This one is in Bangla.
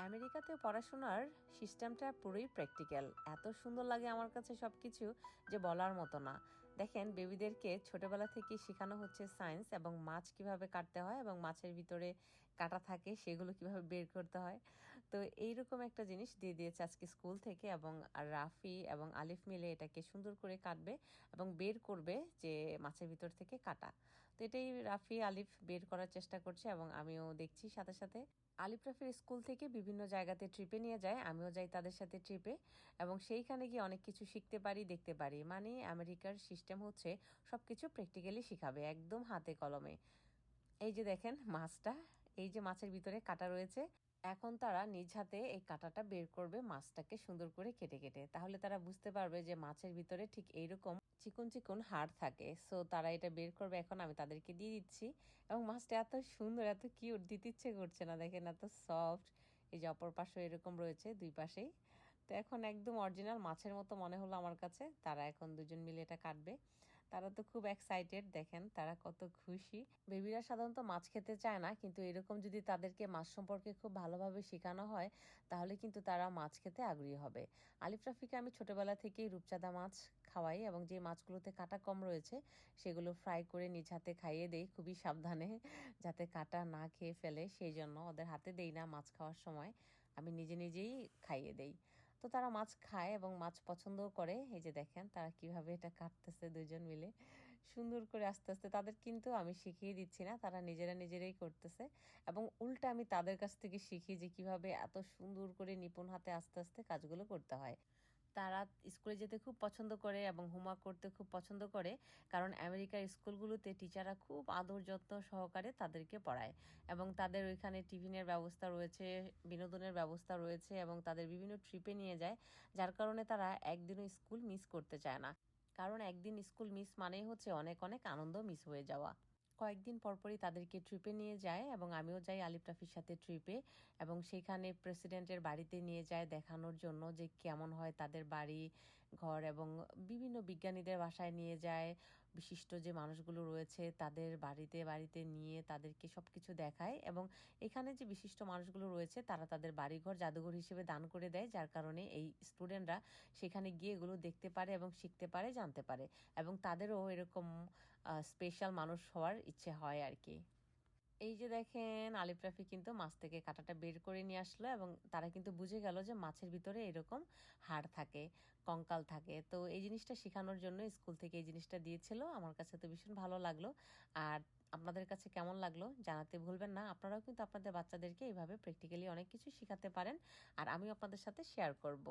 আমেরিকাতে পড়াশোনার সিস্টেমটা পুরোই প্র্যাকটিক্যাল। এত সুন্দর লাগে আমার কাছে সব কিছু যে বলার মতো না। দেখেন, বেবিদেরকে ছোটবেলা থেকে শেখানো হচ্ছে সায়েন্স এবং মাছ কীভাবে কাটতে হয় এবং মাছের ভিতরে কাটা থাকে, সেগুলো কীভাবে বের করতে হয়। তো এইরকম একটা জিনিস দিয়ে দিয়েছে আজকে স্কুল থেকে এবং রাফি এবং আলিফ মিলে এটাকে সুন্দর করে কাটবে এবং বের করবে যে মাছের ভিতর থেকে কাটা। তো এটাই রাফি, আলিফ বের করার চেষ্টা করছে এবং আমিও দেখছি সাথে সাথে। আলিফ রাফির স্কুল থেকে বিভিন্ন জায়গাতে ট্রিপে নিয়ে যায়, আমিও যাই তাদের সাথে ট্রিপে এবং সেইখানে গিয়ে অনেক কিছু শিখতে পারি, দেখতে পারি। মানে আমেরিকার সিস্টেম হচ্ছে সব কিছু প্র্যাকটিক্যালি শিখাবে, একদম হাতে কলমে। এই যে দেখেন মাছটা, এই যে মাছের ভিতরে কাটা রয়েছে। এখন তারা নিজ হাতে এই কাঁটাটা বের করবে মাছটাকে সুন্দর করে কেটে কেটে। তাহলে তারা বুঝতে পারবে যে মাছের ভিতরে ঠিক এইরকম চিকন চিকন হাড় থাকে। সো তারা এটা বের করবে। এখন আমি তাদেরকে দিয়ে দিচ্ছি। এবং মাছটা এত সুন্দর, এত কিউট, দিতে ইচ্ছে করছে না। দেখেন এত সফট। এই যে অপর পাশে এরকম রয়েছে দুই পাশেই। তো এখন একদম অরিজিনাল মাছের মতো মনে হলো আমার কাছে। তারা এখন দুজন মিলে এটা কাটবে। তারা তো খুব এক্সাইটেড দেখেন তারা কত খুশি। বেবিরা সাধারণত মাছ খেতে চায় না, কিন্তু এরকম যদি তাদেরকে মাছ সম্পর্কে খুব ভালোভাবে শেখানো হয়, তাহলে কিন্তু তারা মাছ খেতে আগ্রহী হবে। আলিফ রাফিকে আমি ছোটবেলা থেকেই রূপচাঁদা মাছ খাওয়াই এবং যে মাছগুলোতে কাটা কম রয়েছে, সেগুলো ফ্রাই করে নিজ হাতে খাইয়ে দেই, খুবই সাবধানে, যাতে কাটা না খেয়ে ফেলে। সেই জন্য ওদের হাতে দেই না মাছ খাওয়ার সময়, আমি নিজে নিজেই খাইয়ে দেই। তো তারা মাছ খায় এবং মাছ পছন্দও করে। এই যে দেখেন, তারা কীভাবে এটা কাটতেছে দুজন মিলে। সুন্দর করে আস্তে আস্তে তাদের কিন্তু আমি শিখিয়ে দিচ্ছি না, তারা নিজেরা নিজেরাই করতেছে। এবং উল্টা আমি তাদের কাছ থেকে শিখি যে কীভাবে এত সুন্দর করে নিপুণ হাতে আস্তে আস্তে কাজগুলো করতে হয়। তারা স্কুলে যেতে খুব পছন্দ করে এবং হোমওয়ার্ক করতে খুব পছন্দ করে, কারণ আমেরিকার স্কুলগুলোতে টিচাররা খুব আদর যত্ন সহকারে তাদেরকে পড়ায় এবং তাদের ওইখানে টিফিনের ব্যবস্থা রয়েছে, বিনোদনের ব্যবস্থা রয়েছে এবং তাদের বিভিন্ন ট্রিপে নিয়ে যায়, যার কারণে তারা একদিনও স্কুল মিস করতে চায় না। কারণ একদিন স্কুল মিস মানেই হচ্ছে অনেক অনেক আনন্দ মিস হয়ে যাওয়া। কয়েকদিন পরপরই তাদেরকে ট্রিপে নিয়ে যায় এবং আমিও যাই আলিফ টাফির সাথে ট্রিপে এবং সেখানে প্রেসিডেন্টের বাড়িতে নিয়ে যায় দেখানোর জন্য যে কেমন হয় তাদের বাড়ি, ঘর এবং বিভিন্ন বিজ্ঞানীদের বাসায় নিয়ে যায়। বিশিষ্ট যে মানুষগুলো রয়েছে, তাদের বাড়িতে বাড়িতে নিয়ে তাদেরকে সব কিছু দেখায় এবং এখানে যে বিশিষ্ট মানুষগুলো রয়েছে, তারা তাদের বাড়িঘর জাদুঘর হিসেবে দান করে দেয়, যার কারণে এই স্টুডেন্টরা সেখানে গিয়ে এগুলো দেখতে পারে এবং শিখতে পারে, জানতে পারে এবং তাদেরও এরকম স্পেশাল মানুষ হওয়ার ইচ্ছে হয় আর কি। এই যে দেখেন, আলিফ রাফি কিন্তু মাছ থেকে কাঁটাটা বের করে নিয়ে আসলো এবং তারা কিন্তু বুঝে গেল যে মাছের ভিতরে এরকম হাড় থাকে, কঙ্কাল থাকে। তো এই জিনিসটা শেখানোর জন্য স্কুল থেকে এই জিনিসটা দিয়েছিল। আমার কাছে তো ভীষণ ভালো লাগল। আর আপনাদের কাছে কেমন লাগল জানাতে ভুলবেন না। আপনারাও কিন্তু আপনাদের বাচ্চাদেরকে এইভাবে প্র্যাকটিক্যালি অনেক কিছু শেখাতে পারেন। আর আমিও আপনাদের সাথে শেয়ার করব।